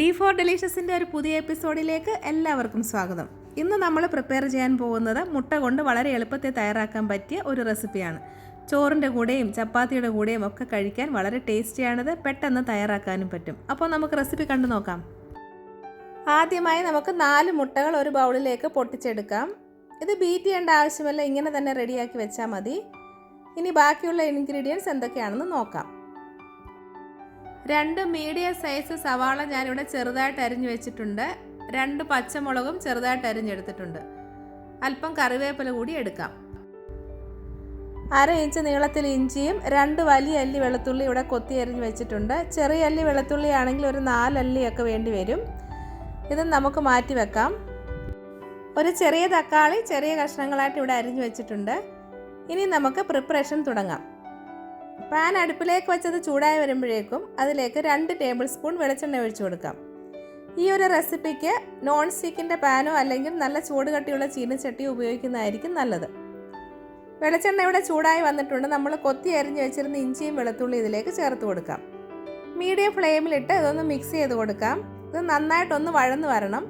D four ഡെലീഷ്യസിന്റെ ഒരു പുതിയ എപ്പിസോഡിലേക്ക് എല്ലാവർക്കും സ്വാഗതം. ഇന്ന് നമ്മൾ പ്രിപ്പയർ ചെയ്യാൻ പോകുന്നത് മുട്ട കൊണ്ട് വളരെ എളുപ്പത്തിൽ തയ്യാറാക്കാൻ പറ്റിയ ഒരു റെസിപ്പിയാണ് ചോറിന്റെ കൂടെയും ചപ്പാത്തിയുടെ കൂടെയും ഒക്കെ കഴിക്കാൻ വളരെ ടേസ്റ്റിയാണിത് പെട്ടെന്ന് തയ്യാറാക്കാനും പറ്റും. അപ്പോൾ നമുക്ക് റെസിപ്പി കണ്ടു നോക്കാം. ആദ്യമായി നമുക്ക് നാല് മുട്ടകൾ ഒരു ബൗളിലേക്ക് പൊട്ടിച്ചെടുക്കാം. ഇത് ബീറ്റ് ചെയ്യേണ്ട ആവശ്യമല്ല. ഇങ്ങനെ തന്നെ റെഡിയാക്കി വെച്ചാൽ മതി. ഇനി ബാക്കിയുള്ള ഇൻഗ്രീഡിയൻസ് എന്തൊക്കെയാണെന്ന് നോക്കാം. രണ്ട് മീഡിയം സൈസ് സവാള ഞാനിവിടെ ചെറുതായിട്ട് അരിഞ്ഞു വെച്ചിട്ടുണ്ട്. രണ്ട് പച്ചമുളകും ചെറുതായിട്ട് അരിഞ്ഞെടുത്തിട്ടുണ്ട്. അല്പം കറിവേപ്പില കൂടി എടുക്കാം. അര ഇഞ്ച് നീളത്തിൽ ഇഞ്ചിയും രണ്ട് വലിയ അല്ലി വെളുത്തുള്ളി ഇവിടെ കൊത്തി അരിഞ്ഞ് വെച്ചിട്ടുണ്ട്. ചെറിയ അല്ലി വെളുത്തുള്ളി ആണെങ്കിൽ ഒരു നാലല്ലിയൊക്കെ വേണ്ടി വരും. ഇത് നമുക്ക് മാറ്റി വെക്കാം. ഒരു ചെറിയ തക്കാളി ചെറിയ കഷ്ണങ്ങളായിട്ട് ഇവിടെ അരിഞ്ഞു വെച്ചിട്ടുണ്ട്. ഇനി നമുക്ക് പ്രിപ്പറേഷൻ തുടങ്ങാം. പാൻ അടുപ്പിലേക്ക് വെച്ചത് ചൂടായി വരുമ്പോഴേക്കും അതിലേക്ക് രണ്ട് ടേബിൾ സ്പൂൺ വെളിച്ചെണ്ണ ഒഴിച്ചു കൊടുക്കാം. ഈ ഒരു റെസിപ്പിക്ക് നോൺ സ്റ്റിക്കിന്റെ പാനോ അല്ലെങ്കിൽ നല്ല ചൂട് കട്ടിയുള്ള ചീനച്ചട്ടിയോ ഉപയോഗിക്കുന്നതായിരിക്കും നല്ലത്. വെളിച്ചെണ്ണ ഇവിടെ ചൂടായി വന്നിട്ടുണ്ട്. നമ്മൾ കൊത്തി അരിഞ്ഞ് വെച്ചിരുന്ന ഇഞ്ചിയും വെളുത്തുള്ളി ഇതിലേക്ക് ചേർത്ത് കൊടുക്കാം. മീഡിയം ഫ്ലെയിമിലിട്ട് ഇതൊന്ന് മിക്സ് ചെയ്ത് കൊടുക്കാം. ഇത് നന്നായിട്ടൊന്ന് വഴന്ന് വരണം.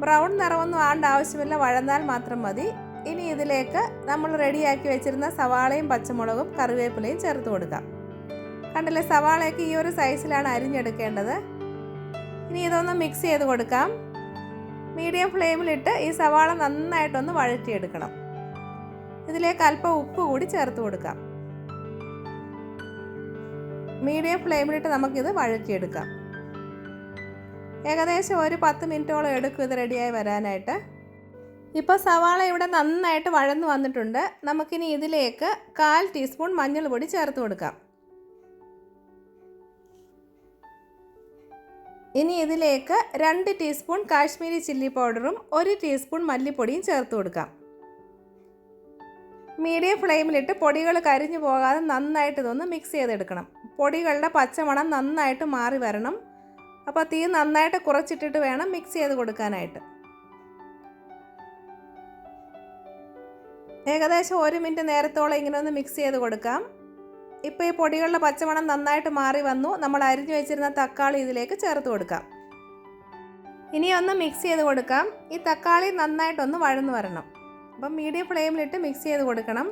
ബ്രൗൺ നിറമൊന്നും ആണ്ട ആവശ്യമില്ല. വഴന്നാൽ മാത്രം മതി. ഇനി ഇതിലേക്ക് നമ്മൾ റെഡിയാക്കി വെച്ചിരുന്ന സവാളയും പച്ചമുളകും കറിവേപ്പിലയും ചേർത്ത് കൊടുക്കാം. കണ്ടില്ലേ സവാളയൊക്കെ ഈ ഒരു സൈസിലാണ് അരിഞ്ഞെടുക്കേണ്ടത്. ഇനി ഇതൊന്ന് മിക്സ് ചെയ്ത് കൊടുക്കാം. മീഡിയം ഫ്ലെയിമിലിട്ട് ഈ സവാള നന്നായിട്ടൊന്ന് വഴറ്റിയെടുക്കണം. ഇതിലേക്ക് അല്പം ഉപ്പ് കൂടി ചേർത്ത് കൊടുക്കാം. മീഡിയം ഫ്ലെയിമിലിട്ട് നമുക്കിത് വഴറ്റിയെടുക്കാം. ഏകദേശം ഒരു പത്ത് മിനിറ്റോളം എടുക്കും ഇത് റെഡിയായി വരാനായിട്ട്. ഇപ്പോൾ സവാള ഇവിടെ നന്നായിട്ട് വഴന്നു വന്നിട്ടുണ്ട്. നമുക്കിനി ഇതിലേക്ക് കാൽ ടീസ്പൂൺ മഞ്ഞൾപ്പൊടി പൊടി ചേർത്ത് കൊടുക്കാം. ഇനി ഇതിലേക്ക് രണ്ട് ടീസ്പൂൺ കാശ്മീരി ചില്ലി പൗഡറും ഒരു ടീസ്പൂൺ മല്ലിപ്പൊടിയും ചേർത്ത് കൊടുക്കാം. മീഡിയം ഫ്ലെയിമിലിട്ട് പൊടികൾ കരിഞ്ഞു പോകാതെ നന്നായിട്ട് ഇതൊന്ന് മിക്സ് ചെയ്തെടുക്കണം. പൊടികളുടെ പച്ചമണം നന്നായിട്ട് മാറി വരണം. അപ്പോൾ തീ നന്നായിട്ട് കുറച്ചിട്ടിട്ട് വേണം മിക്സ് ചെയ്ത് കൊടുക്കാനായിട്ട്. ഏകദേശം ഒരു മിനിറ്റ് നേരത്തോളം ഇങ്ങനെ ഒന്ന് മിക്സ് ചെയ്ത് കൊടുക്കാം. ഇപ്പോൾ ഈ പൊടികളുടെ പച്ചമണം നന്നായിട്ട് മാറി വന്നു. നമ്മൾ അരിഞ്ഞു വെച്ചിരുന്ന തക്കാളി ഇതിലേക്ക് ചേർത്ത് കൊടുക്കാം. ഇനി ഒന്ന് മിക്സ് ചെയ്ത് കൊടുക്കാം. ഈ തക്കാളി നന്നായിട്ടൊന്ന് വഴന്നു വരണം. അപ്പം മീഡിയം ഫ്ലെയിമിലിട്ട് മിക്സ് ചെയ്ത് കൊടുക്കണം.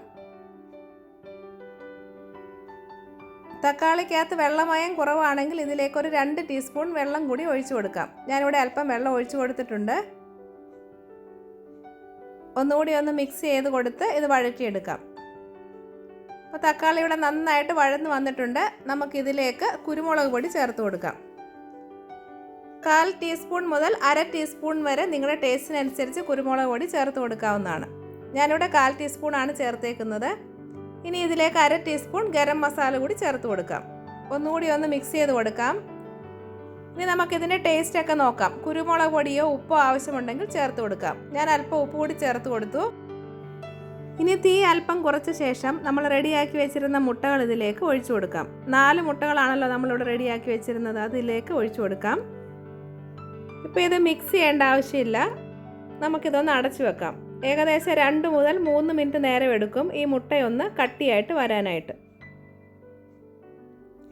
തക്കാളിക്കകത്ത് വെള്ളമയം കുറവാണെങ്കിൽ ഇതിലേക്ക് ഒരു രണ്ട് ടീസ്പൂൺ വെള്ളം കൂടി ഒഴിച്ചു കൊടുക്കാം. ഞാനിവിടെ അല്പം വെള്ളം ഒഴിച്ചു കൊടുത്തിട്ടുണ്ട്. ഒന്നുകൂടി ഒന്ന് മിക്സ് ചെയ്ത് കൊടുത്ത് ഇത് വഴറ്റിയെടുക്കാം. അപ്പോൾ തക്കാളി ഇവിടെ നന്നായിട്ട് വഴന്ന് വന്നിട്ടുണ്ട്. നമുക്കിതിലേക്ക് കുരുമുളക് പൊടി ചേർത്ത് കൊടുക്കാം. കാൽ ടീസ്പൂൺ മുതൽ അര ടീസ്പൂൺ വരെ നിങ്ങളുടെ ടേസ്റ്റിനനുസരിച്ച് കുരുമുളക് പൊടി ചേർത്ത് കൊടുക്കാവുന്നതാണ്. ഞാനിവിടെ കാൽ ടീസ്പൂൺ ആണ് ചേർത്തേക്കുന്നത്. ഇനി ഇതിലേക്ക് അര ടീസ്പൂൺ ഗരം മസാല കൂടി ചേർത്ത് കൊടുക്കാം. ഒന്നുകൂടി ഒന്ന് മിക്സ് ചെയ്ത് കൊടുക്കാം. ഇനി നമുക്കിതിന്റെ ടേസ്റ്റ് ഒക്കെ നോക്കാം. കുരുമുളക് പൊടിയോ ഉപ്പോ ആവശ്യമുണ്ടെങ്കിൽ ചേർത്ത് കൊടുക്കാം. ഞാൻ അല്പം ഉപ്പ് കൂടി ചേർത്ത് കൊടുത്തു. ഇനി തീ അല്പം കുറച്ച ശേഷം നമ്മൾ റെഡിയാക്കി വെച്ചിരുന്ന മുട്ടകൾ ഇതിലേക്ക് ഒഴിച്ചു കൊടുക്കാം. നാല് മുട്ടകളാണല്ലോ നമ്മളിവിടെ റെഡിയാക്കി വെച്ചിരുന്നത്. അതിലേക്ക് ഒഴിച്ചു കൊടുക്കാം. ഇപ്പോൾ ഇത് മിക്സ് ചെയ്യേണ്ട ആവശ്യമില്ല. നമുക്കിതൊന്ന് അടച്ചു വെക്കാം. ഏകദേശം രണ്ട് മുതൽ മൂന്ന് മിനിറ്റ് നേരം എടുക്കും ഈ മുട്ടയൊന്ന് കട്ടിയായിട്ട് വരാനായിട്ട്.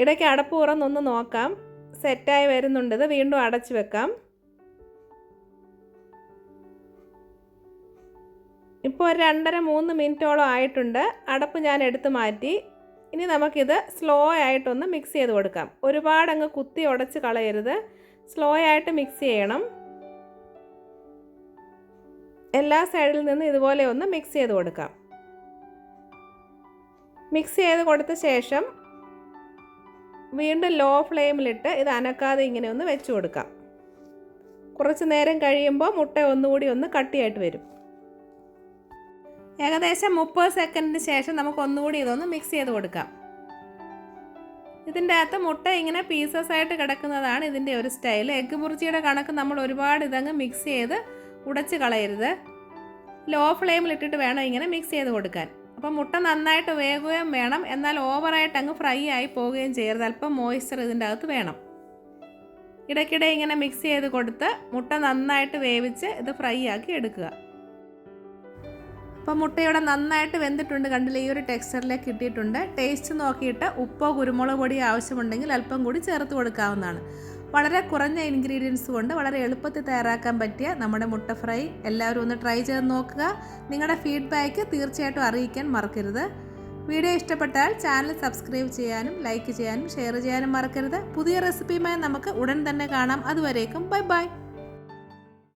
ഇടയ്ക്ക് അടപ്പ് തുറന്നൊന്ന് നോക്കാം. സെറ്റായി വരുന്നുണ്ട് ഇത് വീണ്ടും അടച്ചു വെക്കാം. ഇപ്പോൾ ഒരു രണ്ടര മൂന്ന് മിനിറ്റോളം ആയിട്ടുണ്ട്. അടപ്പ് ഞാൻ എടുത്ത് മാറ്റി. ഇനി നമുക്കിത് സ്ലോ ആയിട്ടൊന്ന് മിക്സ് ചെയ്ത് കൊടുക്കാം. ഒരുപാട് അങ്ങ് കുത്തി ഉടച്ച് കളയരുത്. സ്ലോ ആയിട്ട് മിക്സ് ചെയ്യണം. എല്ലാ സൈഡിൽ നിന്ന് ഇതുപോലെ ഒന്ന് മിക്സ് ചെയ്ത് കൊടുക്കാം. മിക്സ് ചെയ്ത് കൊടുത്ത ശേഷം വീണ്ടും ലോ ഫ്ലെയിമിലിട്ട് ഇത് അനക്കാതെ ഇങ്ങനെ ഒന്ന് വെച്ച് കൊടുക്കാം. കുറച്ച് നേരം കഴിയുമ്പോൾ മുട്ട ഒന്നുകൂടി ഒന്ന് കട്ടിയായിട്ട് വരും. ഏകദേശം മുപ്പത് സെക്കൻഡിന് ശേഷം നമുക്ക് ഒന്നുകൂടി ഇതൊന്ന് മിക്സ് ചെയ്ത് കൊടുക്കാം. ഇതിന്റെ അകത്ത് മുട്ട ഇങ്ങനെ പീസസ് ആയിട്ട് കിടക്കുന്നതാണ് ഇതിന്റെ ഒരു സ്റ്റൈൽ എഗ്ഗ് മുറിച്ചിയുടെ കണക്ക് നമ്മൾ ഒരുപാട് ഇതങ്ങ് മിക്സ് ചെയ്ത് ഉടച്ച് കളയരുത്. ലോ ഫ്ലെയിമിലിട്ടിട്ട് വേണം ഇങ്ങനെ മിക്സ് ചെയ്ത് കൊടുക്കാൻ. അപ്പോൾ മുട്ട നന്നായിട്ട് വേകുകയും വേണം. എന്നാൽ ഓവറായിട്ട് അങ്ങ് ഫ്രൈ ആയി പോവുകയും ചെയ്യരുത്. അല്പം മോയ്സ്ചർ ഇതിന്റെ അകത്ത് വേണം. ഇടയ്ക്കിടെ ഇങ്ങനെ മിക്സ് ചെയ്ത് കൊടുത്ത് മുട്ട നന്നായിട്ട് വേവിച്ച് ഇത് ഫ്രൈ ആക്കി എടുക്കുക. അപ്പോൾ മുട്ടയുടെ നന്നായിട്ട് വെന്തിട്ടുണ്ട്. കണ്ടില്ല? ഈ ഒരു ടെക്സ്ചറിലേക്ക് കിട്ടിയിട്ടുണ്ട്. ടേസ്റ്റ് നോക്കിയിട്ട് ഉപ്പോ കുരുമുളക് പൊടിയോ ആവശ്യമുണ്ടെങ്കിൽ അല്പം കൂടി ചേർത്ത് കൊടുക്കാവുന്നതാണ്. വളരെ കുറഞ്ഞ ഇൻഗ്രീഡിയൻസ് കൊണ്ട് വളരെ എളുപ്പത്തിൽ തയ്യാറാക്കാൻ പറ്റിയ നമ്മുടെ മുട്ട ഫ്രൈ എല്ലാവരും ഒന്ന് ട്രൈ ചെയ്ത് നോക്കുക. നിങ്ങളുടെ ഫീഡ്ബാക്ക് തീർച്ചയായിട്ടും അറിയിക്കാൻ മറക്കരുത്. വീഡിയോ ഇഷ്ടപ്പെട്ടാൽ ചാനൽ സബ്സ്ക്രൈബ് ചെയ്യാനും ലൈക്ക് ചെയ്യാനും ഷെയർ ചെയ്യാനും മറക്കരുത്. പുതിയ റെസിപ്പിയുമായി നമുക്ക് ഉടൻ തന്നെ കാണാം. അതുവരേക്കും ബൈ ബൈ